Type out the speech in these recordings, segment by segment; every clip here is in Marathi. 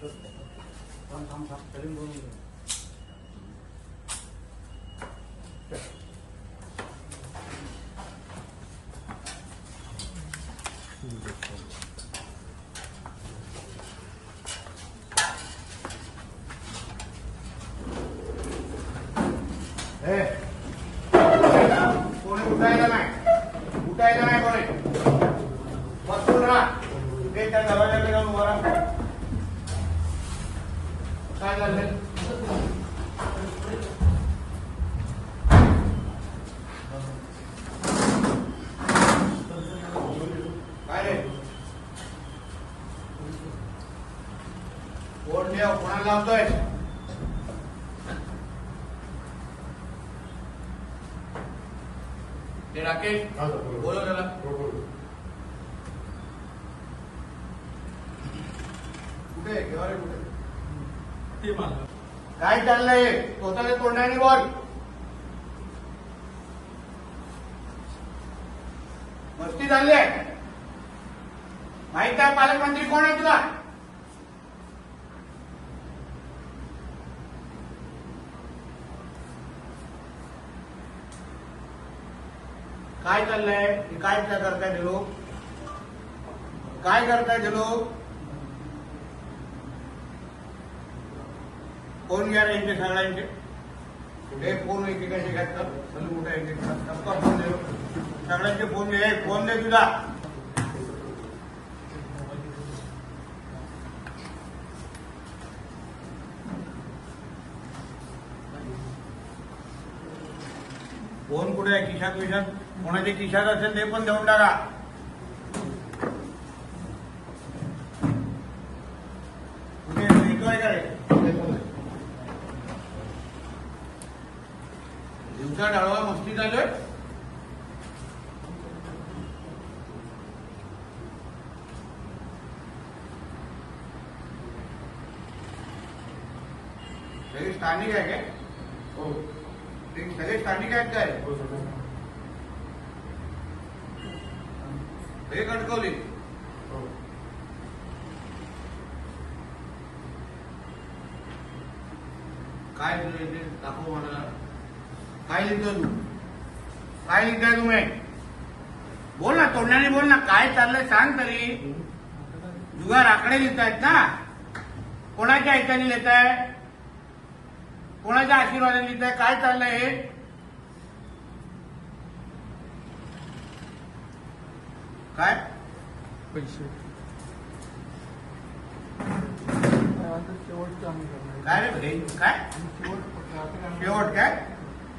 Con thăm thăm tới mương rồi. Ê, cô này bụt tay ra này, bụt tay ra này con này, bật ra, cái chân là bao काय झालं काय रे कोण देव कोणाला लावतोय ते राकेश बोलव त्याला कुठे आहे? केव्हा रे कुठे ते मला. काय चाललंय? स्वतःच्या तोंडाने बोल. मस्ती झाली आहे. माहीत आहे पालकमंत्री कोण आहे तुला? काय चाललंय? काय काय करताय ते लोक? काय करताय ते लोक? फोन घ्या रे यांचे सगळ्यांचे कुठे फोन एकेकाचे घातलं चल कुठे एकेका फोन दे सगळ्यांचे फोन दे फोन दे तुझा फोन कुठे आहे खिशात विशात कोणाच्या खिशात असेल ते पण देऊन टाका कुठे येतोय दिवसा डाळवा चालू आहे सगळे स्थानिक आहे काय? हो. ते सगळे स्थानिक आहेत काय? हो हे कणकवली. हो. काय दाखव मला. काय लिहितो तू. काय लिहिताय तुम्ही बोल ना तोंडाने बोल ना काय चाललंय सांग तरी. जुगार आकडे लिहितायत ना. कोणाच्या ऐकाने लिहिताय? कोणाच्या आशीर्वादाने लिहिताय? काय चाललंय हे? काय? पैसे. काय रे भाई काय? शेवट काय?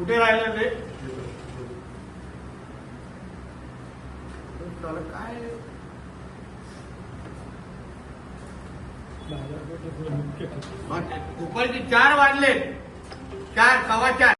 कुठे राहिलं ते? काय? दुपारचे चार वाजले. चार सव्वा चार.